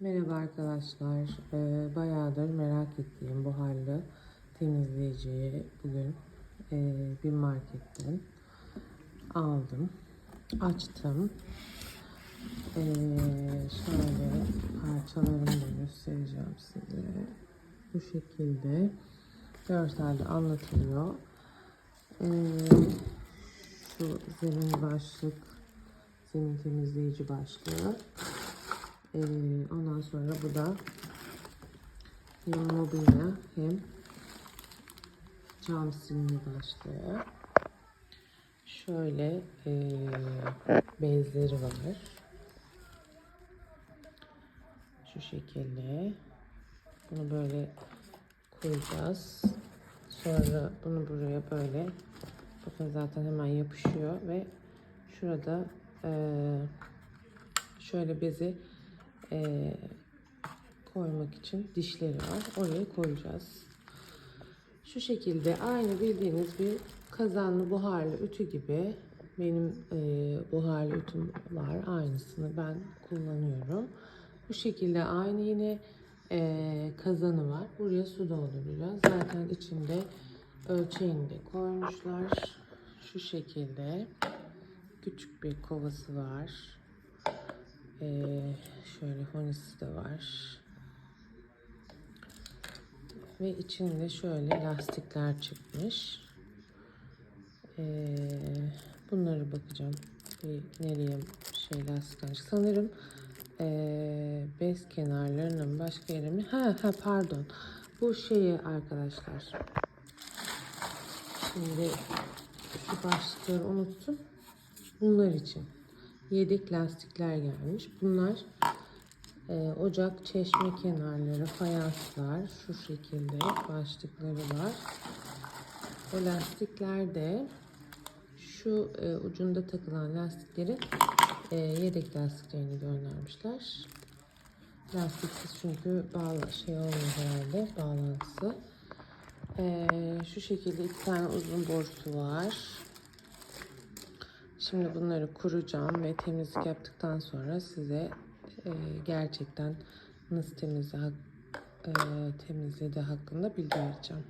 Merhaba arkadaşlar. Ee, bayağıdır merak ettiğim buharlı temizleyiciyi bugün e, bir marketten aldım. Açtım. Ee, şöyle parçalarını da göstereceğim size. Bu şekilde görselde anlatılıyor. Ee, şu zemin başlık, zemin temizleyici başlığı. Ee, sonra bu da hem mobilya hem cam silme başlığı. Şöyle ee, bezleri var. Şu şekilde. Bunu böyle koyacağız. Sonra bunu buraya böyle bakın zaten hemen yapışıyor ve şurada ee, şöyle bezi ee, koymak için dişleri var. Oraya koyacağız. Şu şekilde aynı bildiğiniz bir kazanlı buharlı ütü gibi benim e, buharlı ütüm var. Aynısını ben kullanıyorum. Bu şekilde aynı yine e, kazanı var. Buraya su dolduracağız. Zaten içinde ölçeğini de koymuşlar. Şu şekilde küçük bir kovası var. Ee, şöyle honisi de var. Ve içinde şöyle lastikler çıkmış. Ee, bunları bakacağım. Bir nereye şey lastikler. Sanırım ee, bez kenarlarının başka yere mi? Ha, ha pardon. Bu şeyi arkadaşlar. Şimdi şu başlıkları unuttum. Bunlar için yedek lastikler gelmiş. Bunlar e, ocak, çeşme kenarları, fayanslar şu şekilde başlıkları var. O lastikler de şu e, ucunda takılan lastikleri e, yedek lastiklerini göndermişler. Lastiksiz çünkü bağlı şey olmuyor herhalde bağlantısı. E, şu şekilde iki tane uzun borusu var. Şimdi bunları kuracağım ve temizlik yaptıktan sonra size e, gerçekten nasıl temizle, e, hakkında bilgi vereceğim.